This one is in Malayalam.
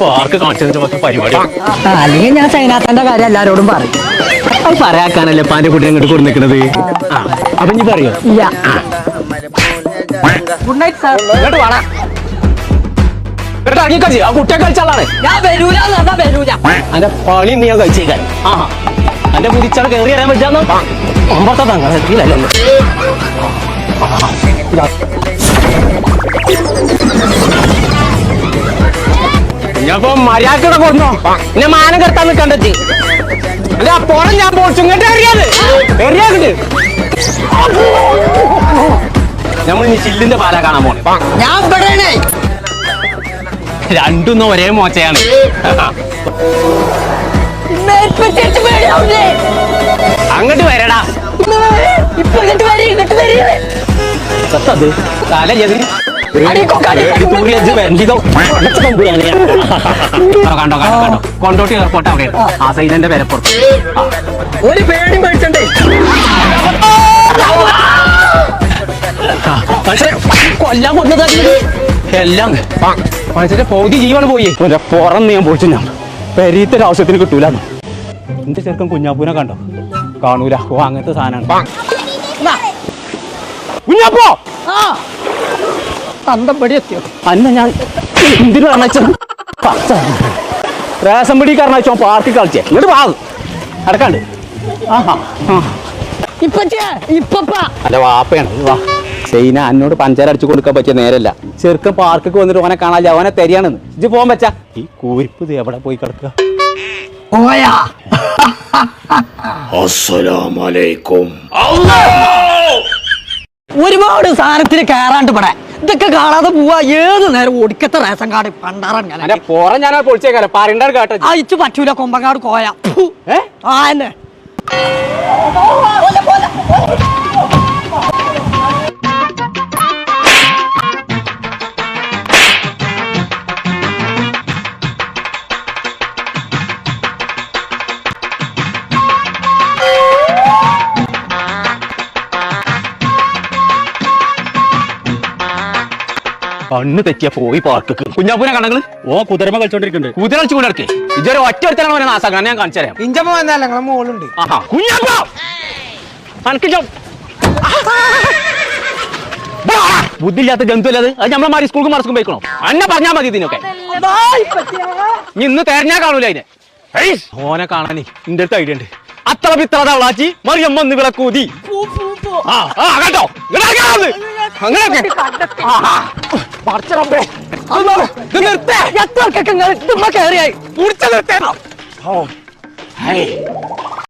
പാർക്ക് കാണിച്ചതിന്റെ പരിപാടി? ആ, അല്ലെങ്കിൽ ഞാൻ സൈനാത്തന്റെ കാര്യം എല്ലാരോടും പറയും. അത് പറയാക്കാനല്ലേ പാന്റെ കുട്ടി അങ്ങോട്ട് കൊടുന്നിക്കണത് അപ്പൊ നീ പറയോ? ഗുഡ് നൈറ്റ് സാർ ഇങ്ങോട്ട് വേണ ഇറങ്ങിക്കളി ആ കുട്ടിയെ കഴിച്ചാളാണ് ഞാൻ വരൂല വരൂല. അന്റെ പണി നീ ഞാൻ കഴിച്ചേക്കാൻ. ആ അന്റെ കുതിച്ചാണ് കയറി അറിയാൻ പറ്റാന്ന് ഒമ്പത്തെ തങ്ങളല്ലോ ഞാനിപ്പോ മര്യാദക്കട കൊന്നോ എന്നെ മാനം കെടുത്താൻ നിൽക്കണ്ടച്ച് അല്ല പുറം ഞാൻ പോച്ചു ഇങ്ങോട്ട് എറിയാത്. എറിയാണ്ട് നമ്മൾ ഇനി ചില്ലിന്റെ പാല കാണാൻ പോണേ. ഞാൻ ഇവിടെയാണ്. രണ്ടും ഒരേ മോശയാണ് അങ്ങോട്ട് വരടാ. ഇപ്പൊ ഇങ്ങോട്ട് വരെ ഇങ്ങോട്ട് വരെ. തല എതിരി കണ്ടോ കണ്ടോ കണ്ടോ കൊണ്ടോട്ടി എയർപോർട്ട് അവിടെ. ആ. സൈലന്റെ പേരപ്പുറത്ത്. ഒരു പേടി മേടിച്ചണ്ടേ കൊല്ലാൻ കൊണ്ടത് എല്ലാം. മനുഷ്യന്റെ പൗതി ജീവൻ പോയി. ഒരു പുറം ഞാൻ പൊളിച്ചു ഞാൻ പെരീത്തെ ഒരു ആവശ്യത്തിന് കിട്ടൂല എന്റെ ചെറുക്കൻ കുഞ്ഞാപ്പൂനെ കണ്ടോ? കാണൂല. ഓ അങ്ങനത്തെ സാധനമാണ്. കുഞ്ഞാപ്പോ! ആ. തന്തം പടി എത്തിയോ അന്ന ഞാൻ എന്തിനു കാരണച്ച? റേഷൻ പിടി കാരണവെച്ചോ പാർക്കിൽ കളിച്ചേ. ഇങ്ങോട്ട് വാ. അടക്കാണ്ട് ആഹാ അല്ല വാപ്പയാണ്. വാ. സൈന എന്നോട് പഞ്ചാര അടിച്ചു കൊടുക്കാൻ പറ്റിയ നേരല്ല. ചെറുക്കൻ പാർക്കിൽ വന്നിട്ട് ഓനെ കാണാല്ല. ഓനെ തരികയാണെന്ന് ഇജ്ജ് പോകാൻ പറ്റാ. ഈ കൂരിപ്പ് ഇത് എവിടെ പോയി കിടക്കുക? പോയാ. ഒരുപാട് സാധനത്തിന് കയറാണ്ട് ഇവിടെ. ഇതൊക്കെ കാണാതെ പോവാ. ഏത് നേരം ഒടുക്കത്തെ റേഷൻ കാർഡ് പണ്ടാറൻ അല്ല പോറ ഞാൻ പൊളിച്ചേക്കാലോ. പറയണ്ട കേട്ടോ. അയച്ചു പറ്റൂല കൊമ്പങ്ങാട് കോയ. ആ എന്നെ. കണ്ണ് തെറ്റിയ പോയി പാർക്ക് കുഞ്ഞാപ്പൂനെ കണ്ണങ്ങൾ ഓ കുതിരമ കളിച്ചോണ്ടിരിക്കുന്നുണ്ട് കുതിര കളിച്ചു കൊണ്ടിടക്ക് ഇതൊരു ഒറ്റ ഒരുത്തനാണ് ഞാൻ കാണിച്ചു തരാം. ഇഞ്ചമ്മ വന്നല്ല ഞങ്ങളെ മോളുണ്ട്. ആഹാ. കുഞ്ഞാപ്പോ! ബുദ്ധിയില്ലാത്ത ജന്തു അല്ലത് അത് നമ്മളെ മാറി സ്കൂൾക്ക് മറസ്ക്കും പോയിക്കണോ? അന്നെ പറഞ്ഞാ മതി ഇതിനൊക്കെ. നീ ഇന്ന് തെരഞ്ഞാ കാണൂല അതിനെ. ഓനെ കാണാനേ ഇന്റെ അടുത്ത് ഐഡിയ ഉണ്ട്. അത്ര പിത്ര തവളാച്ചി മറിയമ്മ ഒന്ന് വിളക്കൂതി. കൂതി ആ ആ കേട്ടോ. അങ്ങനെയൊക്കെ. പടച്ച നിർത്തേ. എത്രക്കൊക്കെ ഇതുമ്മ കയറിയായി. നിർത്തേനോ ഓ